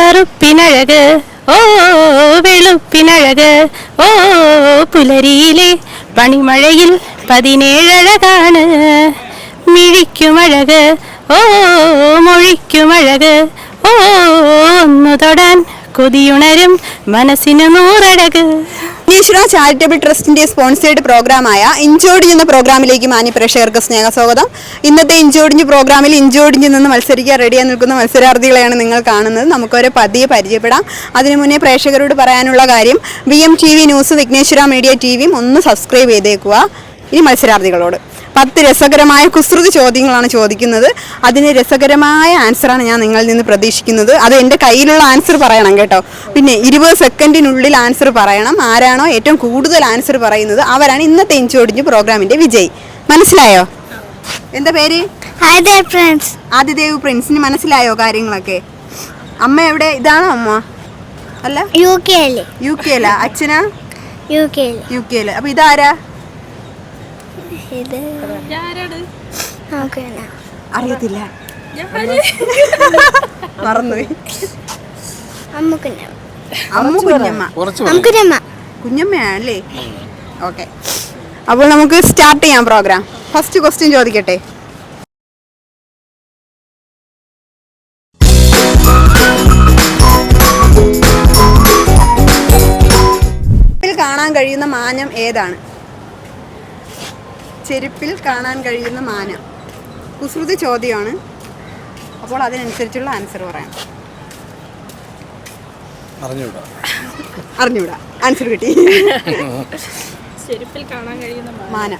കറുപ്പിനഴക് ഓ വെളുപ്പിനഴക് ഓ പുലരിയിലെ പണിമഴയിൽ പതിനേഴഴകാണ്. മിഴിക്കുമഴക് ഓ മൊഴിക്കുമഴക് ഓ ഒന്നു തൊടാൻ കൊതിയുണരും മനസ്സിന് നൂറഴക്. വിഘ്നേശ്വര ചാരിറ്റബിൾ ട്രസ്റ്റിന്റെ സ്പോൺസേഡ് പ്രോഗ്രാമായ ഇഞ്ചോടിഞ്ഞ് എന്ന പ്രോഗ്രാമിലേക്ക് മാന്യ പ്രേക്ഷകർക്ക് സ്നേഹസ്വാഗതം. ഇന്നത്തെ ഇഞ്ചോടിഞ്ഞ് പ്രോഗ്രാമിൽ ഇഞ്ചോടിഞ്ഞ് നിന്ന് മത്സരിക്കാൻ റെഡിയായി നിൽക്കുന്ന മത്സരാർത്ഥികളെയാണ് നിങ്ങൾ കാണുന്നത്. നമുക്കൊരു പതിയെ പരിചയപ്പെടാം. അതിനു മുന്നേ പ്രേക്ഷകരോട് പറയാനുള്ള കാര്യം V M T V news Vigneshwara media T വിയും ഒന്ന് സബ്സ്ക്രൈബ് ചെയ്തേക്കുക. ഈ മത്സരാർത്ഥികളോട്. പത്ത് രസകരമായ കുസൃതി ചോദ്യങ്ങളാണ് ചോദിക്കുന്നത്. അതിന് രസകരമായ ആൻസറാണ് ഞാൻ നിങ്ങളിൽ നിന്ന് പ്രതീക്ഷിക്കുന്നത്. അത് എന്റെ കയ്യിലുള്ള ആൻസർ പറയണം കേട്ടോ. പിന്നെ ഇരുപത് സെക്കൻഡിനുള്ളിൽ ആൻസർ പറയണം. ആരാണോ ഏറ്റവും കൂടുതൽ ആൻസർ പറയുന്നത്? അവരാണ് ഇന്നത്തെ ഇഞ്ചോടിഞ്ഞ് പ്രോഗ്രാമിന്റെ വിജയ്. മനസ്സിലായോ? എന്താ പേര്? പ്രിൻസ് ആദിദേവ് പ്രിൻസിന് മനസ്സിലായോ കാര്യങ്ങളൊക്കെ? അമ്മ എവിടെ? ഇതാണോ അമ്മ? അല്ല? യു കെ യു കെയിലാ അച്ഛനാ? യു കെ യു കെ അപ്പൊ ഇതാരാ? ഇത്. അറിയത്തില്ല. മറന്നുപോയി. അമ്മുക്കുഞ്ഞമ്മ അമ്മ കുഞ്ഞമ്മ. കുഞ്ഞമ്മ കുഞ്ഞമ്മയാണല്ലേ? ഓക്കെ. അപ്പോൾ നമുക്ക് സ്റ്റാർട്ട് ചെയ്യാം പ്രോഗ്രാം. ഫസ്റ്റ് ക്വസ്റ്റ്യൻ ചോദിക്കട്ടെ. കാണാൻ കഴിയുന്ന മാനം ഏതാണ്? ചെരുപ്പിൽ കാണാൻ കഴിയുന്ന മാന. കുസൃതി ചോദ്യമാണ്. അപ്പോൾ അതിനനുസരിച്ചുള്ള ആൻസർ പറയാം. അറിഞ്ഞൂടാ അറിഞ്ഞൂടാ ആൻസർ കിട്ടി. ചെരുപ്പിൽ കാണാൻ കഴിയുന്ന മാന.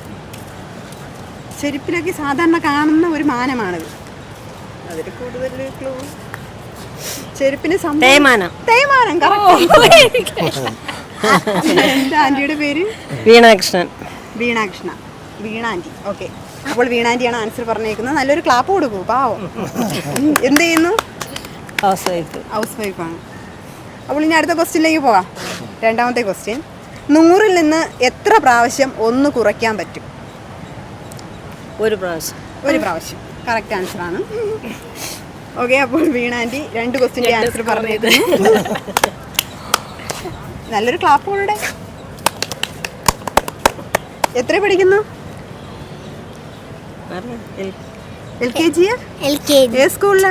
ചെരുപ്പിലൊക്കെ സാധാരണ കാണുന്ന ഒരു മാനമാണിത്. അതിൽ കൂടുതൽ ക്ലൂ ചെരുപ്പിന് തേയ്മാനം. തേയ്മാനം. എന്താ ആന്റിയുടെ പേര്? വീണാകൃഷ്ണൻ. Veena Krishna Veena aunty okay. അപ്പോൾ വീണാന്റിയാണ് ആൻസർ പറഞ്ഞേക്കുന്നത്. നല്ലൊരു ക്ലാപ്പ് കൊടുക്കൂ പാവോ. എന്ത് ചെയ്യുന്നു? ഹൗസ് വൈഫ് ഹൗസ് വൈഫാണ് അപ്പോൾ ഇനി അടുത്ത ക്വസ്റ്റ്യനിലേക്ക് പോവാം. രണ്ടാമത്തെ ക്വസ്റ്റ്യൻ. നൂറിൽ നിന്ന് എത്ര പ്രാവശ്യം ഒന്ന് കുറയ്ക്കാൻ പറ്റും? ഒരു പ്രാവശ്യം. ഒരു പ്രാവശ്യം. കറക്റ്റ് ആൻസർ ആണ്. ഓക്കെ അപ്പോൾ വീണാന്റി രണ്ട് ക്വസ്റ്റിന്റെ ആൻസർ പറഞ്ഞത് നല്ലൊരു ക്ലാപ്പ് കൂടെ എത്ര പഠിക്കുന്നു? L K G L K G. ഏത് സ്കൂളിലാ?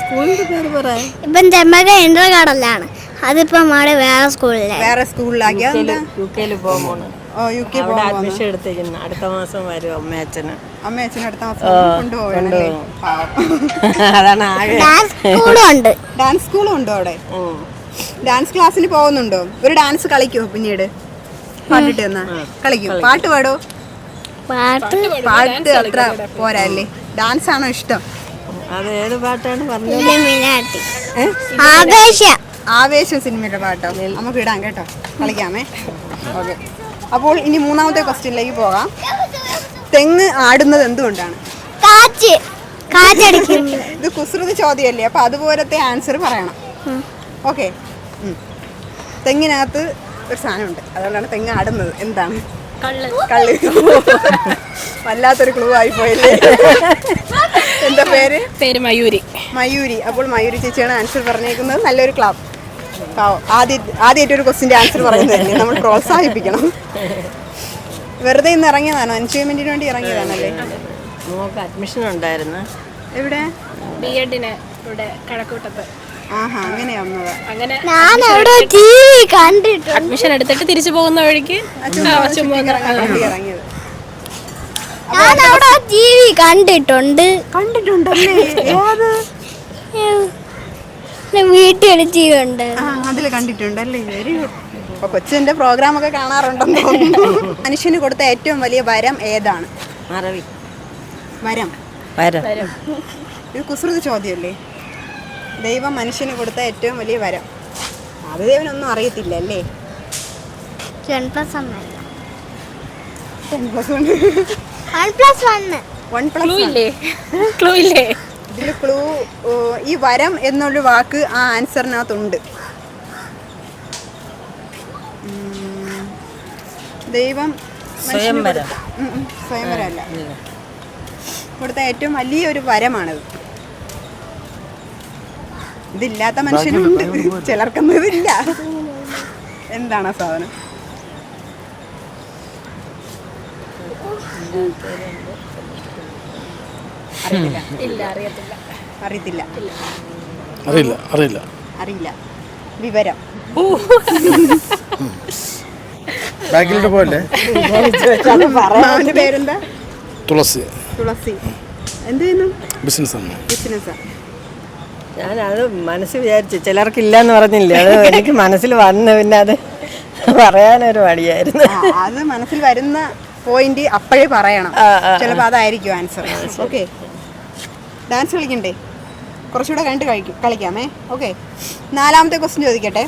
സ്കൂളിന്റെ പേര് പറയാം ഇപ്പം ചെമ്മക എന്റർ കടലാണ് അതിപ്പം അവിടെ വേറെ സ്കൂളിലാണ് വേറെ സ്കൂളിലാക്കി എന്താ യു കെയിൽ പോകുമ്പോൾ ഓ യു കെ അവിടെ പോകാൻ അഡ്മിഷൻ എടുത്തിരിക്കുന്നു. അടുത്ത മാസം വരും അമ്മ അച്ഛനും അടുത്ത മാസം കൊണ്ടുപോകണല്ലേ? കൊണ്ടുപോകും. അതാണ് ആകെ. ഡാൻസ് സ്കൂളും ഉണ്ട്. ഡാൻസ് സ്കൂളും ഉണ്ടോ അവിടെ? ഉം. ഡാൻസ് ക്ലാസ്സിന് പോകുന്നുണ്ടോ? ഒരു ഡാൻസ് കളിക്കുമോ പിന്നീട്? പാട്ടിട്ട് എന്നാ കളിക്കും. പാട്ട് പാടോ? പാട്ട് പാട്ട് അത്ര പോരല്ലേ? ഡാൻസ് ആണോ ഇഷ്ടം? അത് ഏത് പാട്ടാണ് പറഞ്ഞത്? ആവേശ. ആവേശം സിനിമയുടെ പാട്ടോ? നമുക്ക് ഇടാം കേട്ടോ. കളിക്കാമേ. ഓക്കെ. അപ്പോൾ ഇനി മൂന്നാമത്തെ ക്വസ്റ്റ്യനിലേക്ക് പോകാം. തെങ്ങ് ആടുന്നത് എന്തുകൊണ്ടാണ്? കാറ്റ് കാറ്റടിക്കും ഇത് കുസൃതി ചോദ്യമല്ലേ? അപ്പൊ അതുപോലത്തെ ആൻസർ പറയണം. ഓക്കെ. തെങ്ങിനകത്ത് ഒരു സാധനമുണ്ട്. അതുകൊണ്ടാണ് തെങ്ങ് ആടുന്നത്. എന്താണ്? കള്ള്. കള്ളി. വല്ലാത്തൊരു ക്ലൂ ആയി പോയില്ലേ? എന്താ പേര്? പേര് മയൂരി. മയൂരി. അപ്പോൾ മയൂരി ചേച്ചിയാണ് ആൻസർ പറഞ്ഞേക്കുന്നത്. നല്ലൊരു ക്ലാബ് ആദ്യമായിട്ടൊരു ആദ്യ ആദ്യമായിട്ട് ഒരു ക്വസ്റ്റിന്റെ ആൻസർ പറയുന്നതല്ലേ നമ്മൾ പ്രോത്സാഹിപ്പിക്കണം. വെറുതെ ഇന്ന് ഇറങ്ങിയതാണോ? എൻജോയ്മെന്റിന് വേണ്ടി ഇറങ്ങിയതാണല്ലേ? അഡ്മിഷൻ ഉണ്ടായിരുന്നു. എവിടെ? ബി എഡിന് ഇവിടെ കഴക്കൂട്ടത്ത് ആഹാ അങ്ങനെ വന്നതാ. അങ്ങനെ ഞാൻ അവിടെ ടി കണ്ടിട്ടുണ്ട് അഡ്മിഷൻ എടുത്തിട്ട് തിരിച്ചു പോകുന്ന വഴിക്ക് ഇറങ്ങിയത്. ഞാൻ അവിടെ ടി വി കണ്ടിട്ടുണ്ട്. കണ്ടിട്ടുണ്ടല്ലേ? ഏത്? വീട്ടിൽ ടിവി ഉണ്ട് ആ അതിൽ കണ്ടിട്ടുണ്ടല്ലേ? വെരി ഗുഡ് അപ്പൊ കൊച്ചിന്റെ പ്രോഗ്രാം ഒക്കെ കാണാറുണ്ടെന്ന് തോന്നുന്നു. മനുഷ്യന് കൊടുത്ത ഏറ്റവും വലിയ വരം ഏതാണ്? മറവി. വരം. വരം. ഇത് കുസൃതി ചോദ്യമല്ലേ? ദൈവം മനുഷ്യന് കൊടുത്ത ഏറ്റവും വലിയ വരം. അത് ദൈവനൊന്നും അറിയത്തില്ല അല്ലേ വൺ പ്ലസ് ഒന്നല്ല ten plus one. One plus one one. Clue plus ഇല്ലേ ക്ലൂ ഇല്ലേ ഇതിൽ ക്ലൂ ഈ വരം എന്നൊരു വാക്ക് ആ ആൻസറിനകത്തുണ്ട്. ഉം. ദൈവം മനുഷ്യന് സ്വയംവരം. കൊടുത്ത- ഉം, ഉം, സ്വയംവരമല്ല. കൊടുത്ത ഏറ്റവും വലിയൊരു വരമാണിത്. ഇതില്ലാത്ത മനുഷ്യനുണ്ട് ചിലർക്കൊന്നും ഇതില്ല. എന്താണ് ആ സാധനം? അറിയത്തില്ല. അറിയില്ല അറിയില്ല. അറിയില്ല. വിവരം. ബാക്കിലോട്ട് പോയല്ലേ പേരെന്താ? തുളസി. തുളസി. എന്ത് ചെയ്യുന്നു? ബിസിനസ് ബിസിനസ്സാണ്. ബിസിനസ്സാ. ഞാനത് മനസ്സിൽ വിചാരിച്ചു ചിലർക്കില്ല എന്ന് പറഞ്ഞില്ല? അത് എനിക്ക് മനസ്സിൽ വന്നു പിന്നെ അത് പറയാനൊരു മടിയായിരുന്നു. അത് മനസ്സിൽ വരുന്ന പോയിന്റ് അപ്പോഴേ പറയണം. ചിലപ്പോൾ അതായിരിക്കും ആൻസർ ഓക്കെ ഡാൻസ് കളിക്കണ്ടേ? കുറച്ചുകൂടെ കണ്ട് കഴിക്കും കളിക്കാമേ. ഓക്കെ നാലാമത്തെ ക്വസ്റ്റ്യൻ ചോദിക്കട്ടെ.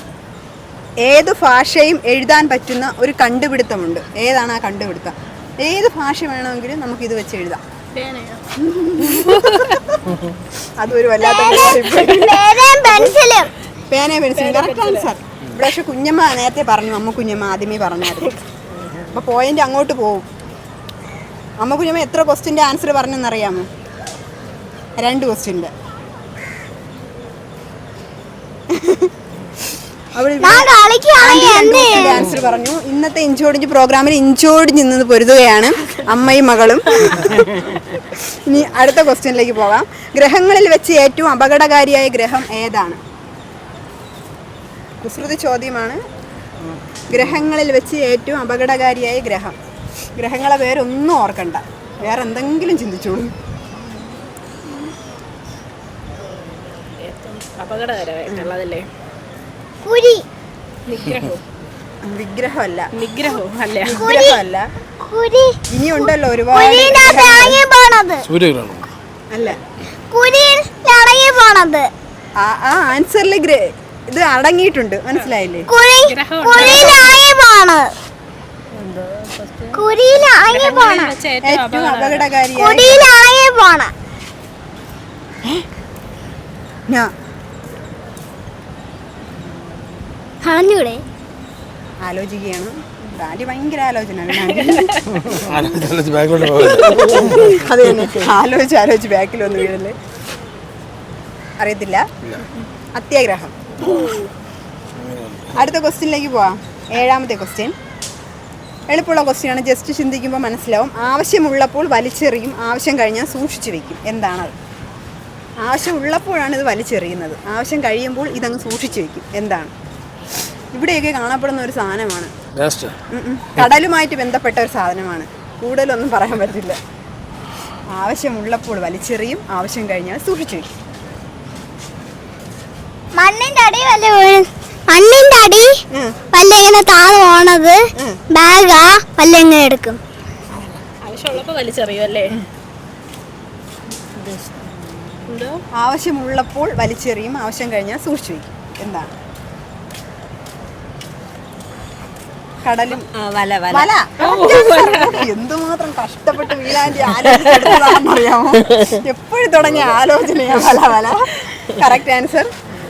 ഏത് ഭാഷയും എഴുതാൻ പറ്റുന്ന ഒരു കണ്ടുപിടുത്തമുണ്ട്. ഏതാണ് ആ കണ്ടുപിടുത്തം? ഏത് ഭാഷ വേണമെങ്കിലും നമുക്ക് ഇത് വെച്ച് എഴുതാം. അതൊരു വല്ലാത്ത. പേനയും പെൻസിലും. കറക്റ്റ് ആൻസർ ഇവിടെ പക്ഷെ കുഞ്ഞമ്മ നേരത്തെ പറഞ്ഞു അമ്മ കുഞ്ഞമ്മ ആദ്യമേ പറഞ്ഞായിരുന്നു. അപ്പൊ പോയിന്റ് അങ്ങോട്ട് പോവും. അമ്മ കുഞ്ഞമ്മ എത്ര ക്വസ്റ്റിന്റെ ആൻസർ പറഞ്ഞെന്നറിയാമോ? രണ്ട് ക്വസ്റ്റിന്റെ ആൻസർ പറഞ്ഞു. ഇന്നത്തെ ഇഞ്ചോടിഞ്ച് പ്രോഗ്രാമിൽ ഇഞ്ചോടിഞ്ച് നിന്ന് പൊരുതുകയാണ് അമ്മയും മകളും. ഇനി അടുത്ത ക്വസ്റ്റ്യനിലേക്ക് പോകാം. ഗ്രഹങ്ങളിൽ വെച്ച് ഏറ്റവും അപകടകാരിയായ ഗ്രഹം ഏതാണ്? കുസൃതി ചോദ്യമാണ്. ഗ്രഹങ്ങളിൽ വെച്ച് ഏറ്റവും അപകടകാരിയായ ഗ്രഹം. ഗ്രഹങ്ങളെ വേറൊന്നും ഓർക്കണ്ട. വേറെ എന്തെങ്കിലും ചിന്തിച്ചോളൂ അപകടകരമായിട്ടുള്ളതല്ലേ? കുരി നിഗ്രഹവും വിഗ്രഹമല്ല. നിഗ്രഹവും അല്ല? വിഗ്രഹമല്ല. കുരി ഇനിയുണ്ടല്ലോ ഒരുപാട് സൂര്യഗ്രഹണം അല്ല. കുരിയിൽ ഇറങ്ങി പോണത്. ആ ആ ആൻസറിൽ ഇത് അടങ്ങിയിട്ടുണ്ട്. മനസ്സിലായില്ലേ? കുരി ഗ്രഹം കുരിയിൽ ഇറങ്ങി പോണത് കുരിയിൽ ഇറങ്ങി പോണ വെച്ച ഏറ്റവും ഏറ്റവും അപകടം അപകടകാരിയായ കുരിയിൽ ഇറങ്ങി പോണ ഞാ കളഞ്ഞൂടെ ആലോചിക്കുകയാണ്. ഡാഡി ഭയങ്കര ആലോചന. ബാക്കിലോട്ട് പോകല്ലേ അത് തന്നെ. ആലോചിച്ച് ആലോചിച്ച് ബാക്കിൽ വന്ന് വീഴല്ലേ അറിയത്തില്ല അത്യാഗ്രഹം. അടുത്ത ക്വസ്റ്റ്യനിലേക്ക് പോവാം. ഏഴാമത്തെ ക്വസ്റ്റ്യൻ. എളുപ്പമുള്ള ക്വസ്റ്റ്യനാണ്. ജസ്റ്റ് ചിന്തിക്കുമ്പോൾ മനസ്സിലാവും. ആവശ്യമുള്ളപ്പോൾ വലിച്ചെറിയും. ആവശ്യം കഴിഞ്ഞാൽ സൂക്ഷിച്ചു വെക്കും. എന്താണത് ആവശ്യമുള്ളപ്പോഴാണ് ഇത് വലിച്ചെറിയുന്നത്. ആവശ്യം കഴിയുമ്പോൾ ഇതങ്ങ് സൂക്ഷിച്ചു വെക്കും. എന്താണ്? ഇവിടെയൊക്കെ കാണപ്പെടുന്ന ഒരു സാധനമാണ്. കടലുമായിട്ട് ബന്ധപ്പെട്ട ഒരു സാധനമാണ്. കൂടുതലൊന്നും പറയാൻ പറ്റില്ല. ആവശ്യമുള്ളപ്പോൾ വലിച്ചെറിയും ആവശ്യം കഴിഞ്ഞാൽ സൂക്ഷിച്ചു മണ്ണിന്റെ അടി വല്ല മണ്ണിന്റെ അടി ഉം. വല്ല ഇങ്ങനെ താഴെ പോണത് ബാഗാ വല്ല എടുക്കും. ആവശ്യമുള്ളപ്പോ വലിച്ചെറിയും അല്ലേ? ആവശ്യമുള്ളപ്പോൾ വലിച്ചെറിയും ആവശ്യം കഴിഞ്ഞാൽ സൂക്ഷിച്ചു വയ്ക്കും എന്താണ്? കടലും വല വല. വല. എന്തുമാത്രം കഷ്ടപ്പെട്ട് വീലാന്റി ആലോചിച്ചെടുത്തതാണെന്നറിയാമോ എപ്പോഴും തുടങ്ങിയ ആലോചനയാ വല വല. കറക്റ്റ് ആൻസർ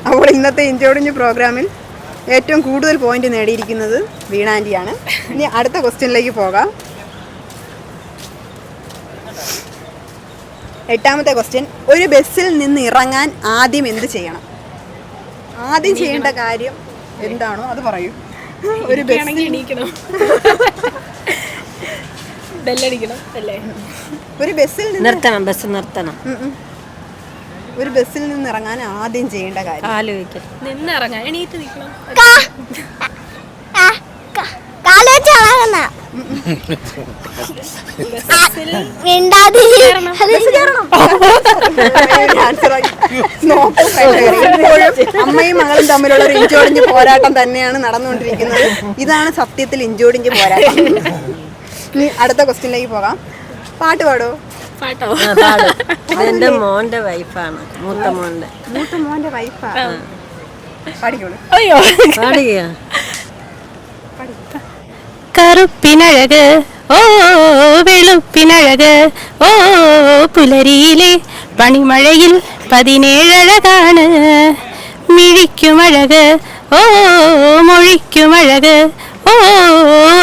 അപ്പോൾ ഇന്നത്തെ ഇഞ്ചോടിഞ്ഞ് പ്രോഗ്രാമിൽ ഏറ്റവും കൂടുതൽ പോയിന്റ് നേടിയിരിക്കുന്നത് വീണാന്റിയാണ് ഇനി അടുത്ത ക്വസ്റ്റ്യനിലേക്ക് പോകാം. എട്ടാമത്തെ ക്വസ്റ്റ്യൻ ഒരു ബസ്സിൽ നിന്ന് ഇറങ്ങാൻ ആദ്യം എന്ത് ചെയ്യണം? ആദ്യം ചെയ്യേണ്ട കാര്യം എന്താണോ അത് പറയൂ. ഒരു ബസ്സിൽ ആണെങ്കിൽ എണീക്കണം. ബെല്ലടിക്കണം അല്ലേ? ഒരു ബസ്സിൽ നിന്ന് നിർത്തണം ബസ് നിർത്തണം. ഒരു ബസ്സിൽ നിന്ന് ഇറങ്ങാൻ ആദ്യം ചെയ്യേണ്ട കാര്യം. ആലോചിക്കണം. നിന്നിറങ്ങാൻ എണീറ്റ് നിൽക്കണം കാൽ വെച്ച് ഇറങ്ങുന്ന മിണ്ടാതി ആൻസർ ആയി. നോക്കൂ പ്രേക്ഷകരെ. ഇപ്പോഴും അമ്മയും മകളും തമ്മിലുള്ള ഒരു ഇഞ്ചോടിഞ്ച് പോരാട്ടം തന്നെയാണ് നടന്നുകൊണ്ടിരിക്കുന്നത്. ഇതാണ് സത്യത്തിൽ ഇഞ്ചോടിഞ്ച് പോരാട്ടം. ഇനി അടുത്ത ക്വസ്റ്റ്യനിലേക്ക് പോകാം. പാട്ട് പാടോ. പാട്ടോ? അതെന്റെ മോന്റെ വൈഫാണ് മൂത്ത മോന്റെ. മൂത്ത മോന്റെ വൈഫാ. പാടിക്കോളൂ. അയ്യോ. പാടുകയാ കറുപ്പിനഴക് ഓ വെളുപ്പിനഴക് ഓ പുലരിയിലെ പണിമഴയിൽ പതിനേഴഴകാണ്. മിഴിക്കുമഴക് ഓ മൊഴിക്കുമഴക് ഓ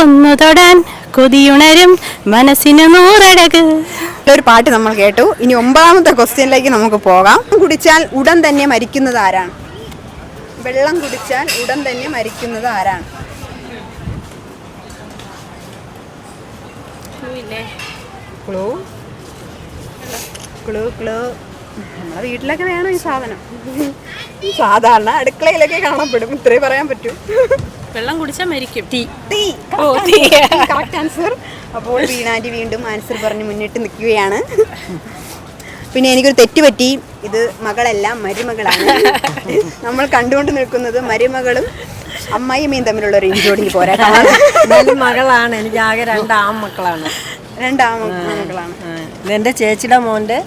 ഒന്നു തൊടാൻ കൊതിയുണരും മനസ്സിന് നൂറഴക്. ഒരു പാട്ട് നമ്മൾ കേട്ടു. ഇനി ഒമ്പതാമത്തെ ക്വസ്റ്റ്യനിലേക്ക് നമുക്ക് പോകാം. കുടിച്ചാൽ ഉടൻ തന്നെ മരിക്കുന്നത് ആരാണ്? വെള്ളം കുടിച്ചാൽ ഉടൻ തന്നെ മരിക്കുന്നത് ആരാണ്? ക്ലൂ. Clue clue. നമ്മളെ വീട്ടിലൊക്കെ വേണം ഈ സാധനം. സാധാരണ അടുക്കളയിലൊക്കെ കാണപ്പെടും. ഇത്രേ പറയാൻ പറ്റൂ. വെള്ളം കുടിച്ചാൽ മരിക്കും. ടീ. തീ. കറക്റ്റ് ആൻസർ അപ്പോൾ വീണാന്റി വീണ്ടും ആൻസർ പറഞ്ഞ് മുന്നിട്ട് നിൽക്കുകയാണ്. പിന്നെ എനിക്കൊരു തെറ്റ് പറ്റി. ഇത് മകളല്ല മരുമകളാണ്. നമ്മൾ കണ്ടുകൊണ്ട് നിൽക്കുന്നത് മരുമകളും അമ്മായിയമ്മയും തമ്മിലുള്ള ഒരു ഇഞ്ചോടി പോരാ മകളാണ്. എനിക്ക് ആകെ രണ്ട് ആൺമക്കളാണ്. രണ്ടാമകളാണ് എന്റെ ചേച്ചിയുടെ മോന്റെ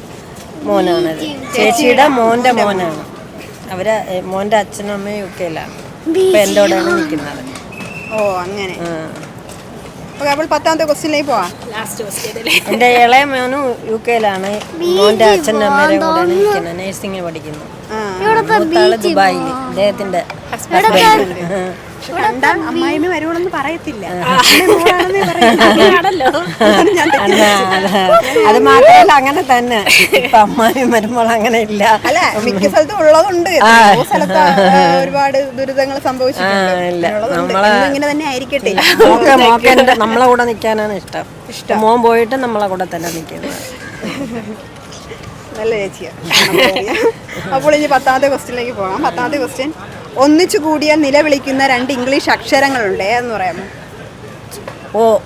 മോനാണ് ചേച്ചിയുടെ മോന്റെ മോനാണ്. അവർ മോന്റെ അച്ഛനും അമ്മയും യു കെയിലാണ് ഇപ്പൊ എന്റെ കൂടെയാണ് നിൽക്കുന്നത്. ഓ അങ്ങനെ. അപ്പോൾ പത്താമത്തെ ക്വസ്റ്റ്യനിലേക്ക് പോവാം. ലാസ്റ്റ് ക്വസ്റ്റ്യൻ എന്റെ ഇളയ മോനും യു കെയിലാണ് മോന്റെ അച്ഛന്റെ അമ്മയുടെ കൂടെയാണ് നിൽക്കുന്നത്. നേഴ്സിംഗ് പഠിക്കുന്നു. ആ. ദുബായിൽ അദ്ദേഹത്തിന്റെ ഹസ്ബൻഡ് അമ്മായിമ്മ വരുവോളെന്ന് പറയത്തില്ല. അത് മാത്രമല്ല അങ്ങനെ തന്നെ. ഇപ്പൊ അമ്മായി വരുമ്പോൾ അങ്ങനെ ഇല്ല. അല്ല മിക്ക സ്ഥലത്തും ഉള്ളതുണ്ട്. സ്ഥലത്ത് ഒരുപാട് ദുരിതങ്ങൾ സംഭവിച്ചിട്ടുണ്ട്. ഇങ്ങനെ തന്നെ ആയിരിക്കട്ടെ. നമ്മളെ കൂടെ നിൽക്കാനാണ് ഇഷ്ടം. ഇഷ്ടം. മോൻ പോയിട്ട് നമ്മളെ കൂടെ തന്നെ നിൽക്കുന്നത്. നല്ല ചേച്ചിയാ. അപ്പോൾ ഇനി പത്താമത്തെ ക്വസ്റ്റ്യനിലേക്ക് പോകാം. പത്താമത്തെ ക്വസ്റ്റ്യൻ ഒന്നിച്ചു കൂടിയാൽ നിലവിളിക്കുന്ന രണ്ട് ഇംഗ്ലീഷ് അക്ഷരങ്ങളുണ്ട് എന്ന് പറയാമോ ഓ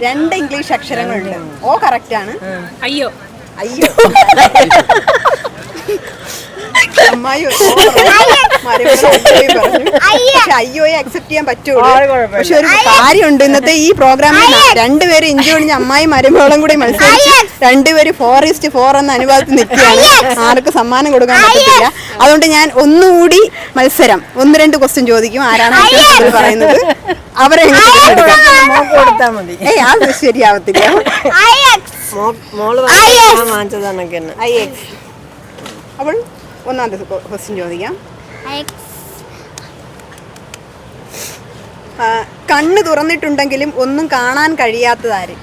രണ്ട് ഇംഗ്ലീഷ് അക്ഷരങ്ങളുണ്ട്. ഓ കറക്റ്റ് ആണ്. അയ്യോ. അയ്യോ. അമ്മായി അയ്യോയും അക്സെപ്റ്റ് ചെയ്യാൻ പറ്റുള്ളൂ. പക്ഷെ ഒരു കാര്യമുണ്ട് ഇന്നത്തെ ഈ പ്രോഗ്രാമിൽ രണ്ടുപേരും ഇഞ്ചി ഒടിഞ്ഞ് അമ്മായി മരുമകളും കൂടി മത്സരിച്ച് രണ്ടുപേരും ഫോർ ഈസ്റ്റ് ഫോർ എന്ന അനുഭവത്തിൽ നിൽക്കുകയാണ്. ആർക്കും സമ്മാനം കൊടുക്കാൻ പറ്റത്തില്ല. അതുകൊണ്ട് ഞാൻ ഒന്നുകൂടി മത്സരം. ഒന്ന് രണ്ട് ക്വസ്റ്റ്യൻ ചോദിക്കും. ആരാണ് പറയുന്നത്. അവരെ ഏയ് അത് ശരിയാവത്തില്ല. മോ- മോൾ വാങ്ങിച്ചതാണ് അപ്പോൾ ഒന്നാമത്തെ ക്വസ്റ്റ്യൻ ചോദിക്കാം. ആ, കണ്ണ് തുറന്നിട്ടുണ്ടെങ്കിലും ഒന്നും കാണാൻ കഴിയാത്തതാര്?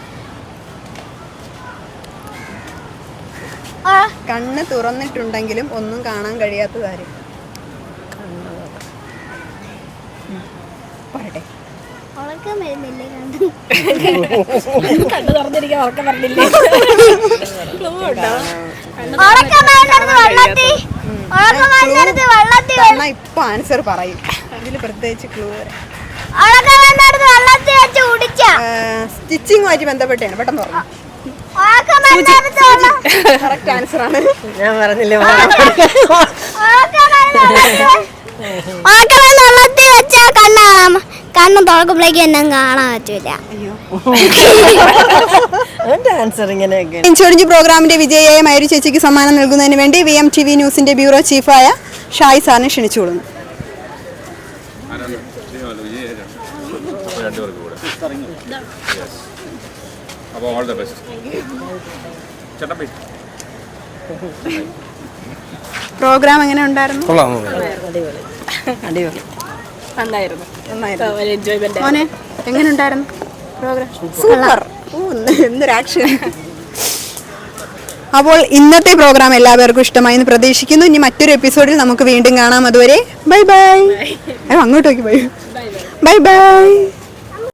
കണ്ണ് തുറന്നിട്ടുണ്ടെങ്കിലും ഒന്നും കാണാൻ കഴിയാത്തതാര്? പറയട്ടെ ഉറക്കം വരുന്നില്ലേ കണ്ടു കണ്ണു തുറന്നിരിക്കാൻ ഉറക്കം പറഞ്ഞില്ലേ ഇപ്പൊ ആൻസർ പറയും. പ്രത്യേകിച്ച് ക്ലൂ സ്റ്റിച്ചിങ്ങുമായിട്ട് ബന്ധപ്പെട്ടാണ് പെട്ടെന്ന് പറഞ്ഞു കറക്റ്റ് ആൻസർ ആണ്. ഞാൻ പറഞ്ഞില്ലേ കണ്ണ് തുറക്കുമ്പോഴേക്കും എന്നെ കാണാൻ പറ്റൂല. അയ്യോ. ആൻസർ ഇങ്ങനെയൊക്കെ ഇൻഷുറൻസ് പ്രോഗ്രാമിന്റെ വിജയിയായ മയൂരി ചേച്ചിക്ക് സമ്മാനം നൽകുന്നതിന് വേണ്ടി വി എം ടി വി ന്യൂസിന്റെ ബ്യൂറോ ചീഫായ ഷായ് സാറിനെ ക്ഷണിച്ചുകൊള്ളുന്നു. അപ്പോൾ ഓൾ ദ ബെസ്റ്റ് പ്രോഗ്രാം എങ്ങനെ ഉണ്ടായിരുന്നു? കൊള്ളാം. അടിപൊളി. അടിപൊളി നന്നായിരുന്നു. നന്നായിരുന്നു ഒരു എൻജോയ്മെന്റ് മോനെ എങ്ങനെ ഉണ്ടായിരുന്നു പ്രോഗ്രാം? സൂപ്പർ. എന്തൊരു ആക്ഷൻ അപ്പോൾ ഇന്നത്തെ പ്രോഗ്രാം എല്ലാവർക്കും ഇഷ്ടമായി എന്ന് പ്രതീക്ഷിക്കുന്നു. ഇനി മറ്റൊരു എപ്പിസോഡിൽ നമുക്ക് വീണ്ടും കാണാം. അതുവരെ ബൈ ബൈ. അങ്ങോട്ടേക്ക് ബൈ. Bye bye.